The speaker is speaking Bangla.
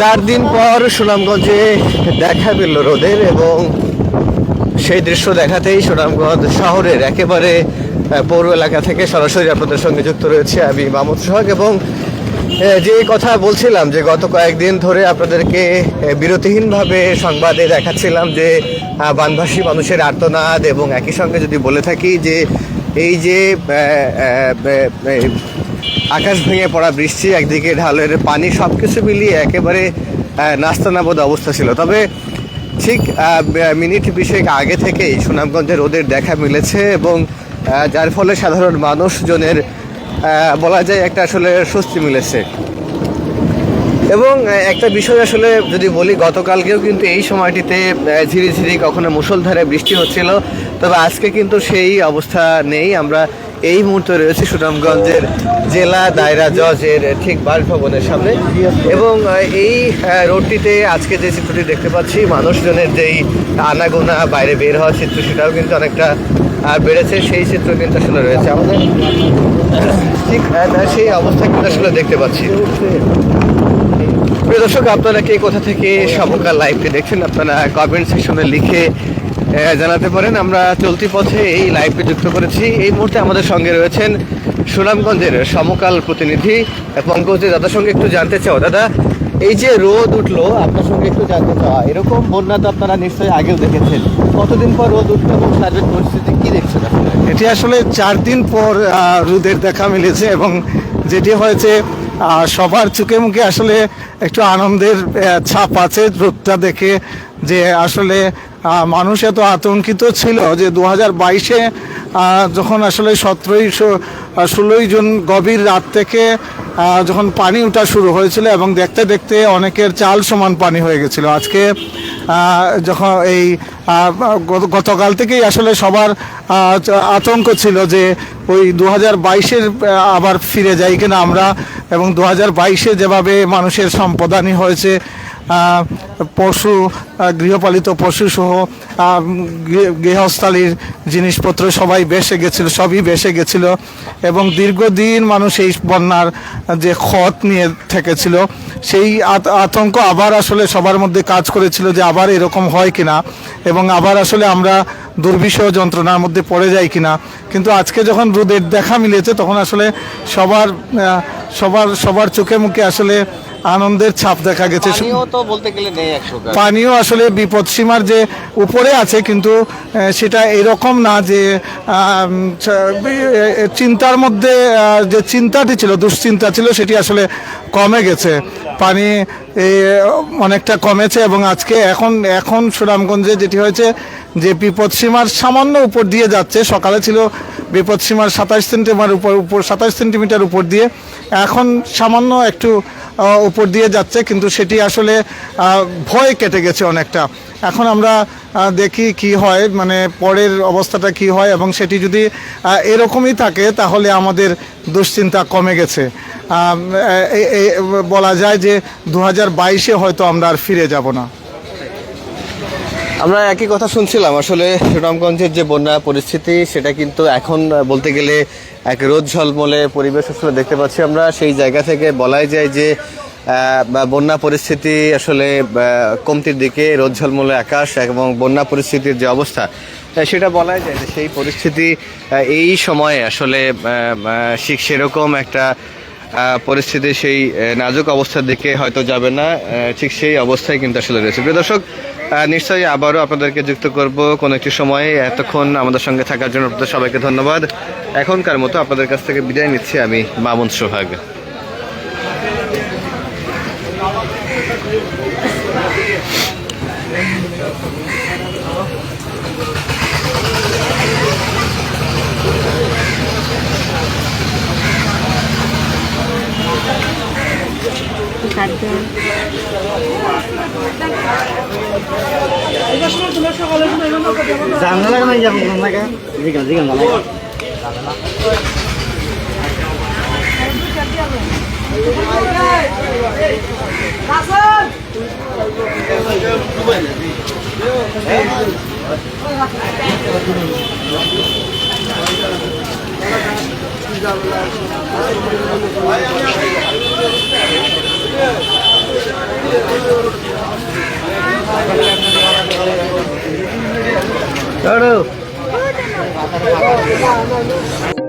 চার দিন পর সুনামগঞ্জে দেখা পেল রোদের এবং সেই দৃশ্য দেখাতেই সুনামগঞ্জ শহরের একেবারে পৌর এলাকা থেকে সরাসরি আপনাদের সঙ্গে যুক্ত রয়েছে আমি মামুদ সোহাগ এবং যে কথা বলছিলাম যে গত কয়েকদিন ধরে আপনাদেরকে বিরতিহীনভাবে সংবাদে দেখাচ্ছিলাম যে বানভাসী মানুষের আর্তনাদ এবং একই সঙ্গে যদি বলে থাকি যে এই যে আকাশ ভেঙে পড়া বৃষ্টি, একদিকে ঢালের পানি সব কিছু মিলিয়ে একেবারে নাস্তানাবোধ অবস্থা ছিল। তবে ঠিক মিনিট বিশেক আগে থেকেই সুনামগঞ্জে রোদের দেখা মিলেছে এবং যার ফলে সাধারণ মানুষজনের বলা যায় একটা আসলে স্বস্তি মিলেছে। এবং একটা বিষয় আসলে যদি বলি, গতকালকেও কিন্তু এই সময়টিতে ঝিরিঝিরি কখনো মুষলধারে বৃষ্টি হচ্ছিল, তবে আজকে কিন্তু সেই অবস্থা নেই। আমরা এই মুহূর্তে রয়েছে সুনামগঞ্জের জেলা দায়রা জজের ঠিক বাসভবনের সামনে এবং এই রোডটিতে আজকে যে চিত্রটি দেখতে পাচ্ছি, মানুষজনের যেই আনাগোনা বাইরে বের হওয়ার চিত্র, সেটাও কিন্তু অনেকটা বেড়েছে। সেই চিত্র কিন্তু আসলে রয়েছে আমাদের। ঠিক সেই অবস্থা কিন্তু আসলে দেখতে পাচ্ছি। প্রিয় দর্শক, আপনারা কে কোথা থেকে সমকাল লাইভটি দেখছেন, আপনারা কমেন্ট সেকশনে লিখে জানাতে পারেন, আমরা চলতি পথে এই লাইভটি যুক্ত করেছি। এই মুহূর্তে আমাদের সঙ্গে রয়েছেন সুনামগঞ্জের সমকাল প্রতিনিধি পঙ্কজ দাদার সঙ্গে একটু জানতে চাও। দাদা, এই যে রোদ উঠল, আপনার সঙ্গে একটু জানতে চাওয়া। এরকম বন্যা তো আপনারা নিশ্চয়ই আগেও দেখেছেন। কতদিন পর রোদ উঠল এবং সার্বিক পরিস্থিতি, কি দেখছেন এটি আসলে চার দিন পর রোদের দেখা মিলেছে এবং যেটি হয়েছে সবার চোখে মুখে আসলে একটু আনন্দের ছাপ আছে রোদটা দেখে যে আসলে মানুষ এত আতঙ্কিত ছিল যে দু হাজার বাইশে যখন আসলে সতেরোই ষোলোই জুন গভীর রাত থেকে যখন পানি ওঠা শুরু হয়েছিল এবং দেখতে দেখতে অনেকের চাল সমান পানি হয়ে গেছিল। আজকে যখন এই গতকাল থেকেই আসলে সবার আতঙ্ক ছিল যে ওই দু হাজার আবার ফিরে যাই কিনা আমরা এবং দু হাজার বাইশে যেভাবে মানুষের সম্পদানি হয়েছে পশু গৃহপালিত পশু সহ আহ, গৃহ- গৃহস্থালির জিনিসপত্র সবাই বেসে গেছিল সবই বেসে গেছিল এবং দীর্ঘদিন মানুষ এই বন্যার যে ক্ষত নিয়ে থেকেছিল সেই আত- আতঙ্ক আবার আসলে সবার মধ্যে কাজ করেছিল যে আবার এরকম হয় কিনা এবং আবার আসলে আমরা দুর্বিষহ যন্ত্রণার মধ্যে পড়ে যাই কিনা। কিন্তু আজকে যখন রোদের দেখা মিলেছে তখন আসলে সবার সবার সবার চোখে মুখে আসলে আনন্দের ছাপ দেখা গেছে। পানিও আসলে বিপদ সীমার যে উপরে আছে কিন্তু সেটা এরকম না যে চিন্তার মধ্যে যে চিন্তাটি ছিল দুশ্চিন্তা ছিল সেটি আসলে কমে গেছে। পানি অনেকটা কমেছে এবং আজকে এখন এখন সুনামগঞ্জে যেটি হয়েছে যে বিপদসীমার সামান্য উপর দিয়ে যাচ্ছে, সকালে ছিল বিপদসীমার সাতাশ সেন্টিমিটার উপর উপর, সাতাশ সেন্টিমিটার উপর দিয়ে, এখন সামান্য একটু উপর দিয়ে যাচ্ছে, কিন্তু সেটি আসলে ভয় কেটে গেছে অনেকটা। এখন আমরা দেখি কি হয় মানে পরের অবস্থাটা কি হয়, এবং সেটি যদি এরকমই থাকে, তাহলে আমাদের দুশ্চিন্তা কমে গেছে। বলা যায় যে দু হাজার বাইশে হয়তো আমরা আর ফিরে যাব না। আমরা একই কথা শুনছিলাম। আসলে সুনামগঞ্জের যে বন্যা পরিস্থিতি, সেটা কিন্তু এখন বলতে গেলে এক রোদ ঝলমলে পরিবেশ আসলে দেখতে পাচ্ছি আমরা। সেই জায়গা থেকে বলাই যায় যে বন্যা পরিস্থিতি আসলে কমতির দিকে রোদ ঝলমলে আকাশ এবং বন্যা পরিস্থিতির যে অবস্থা সেটা বলাই যায় যে সেই পরিস্থিতি এই সময়ে আসলে ঠিক সেরকম একটা পরিস্থিতি সেই নাজুক অবস্থার দিকে হয়তো যাবে না। ঠিক সেই অবস্থায় কিন্তু আসলে রয়েছে। প্রিয় দর্শক নিশ্চয়ই আবারও আপনাদেরকে যুক্ত করব কোনো একটি সময়ে। এতক্ষণ আমাদের সঙ্গে থাকার জন্য আপনাদের সবাইকে ধন্যবাদ। এখনকার মতো আপনাদের কাছ থেকে বিদায় নিচ্ছি আমি, মামুন সোহাগ। জানলা লাগানো যাব জানলা জিগান জিগান জানলা আহ Carlos.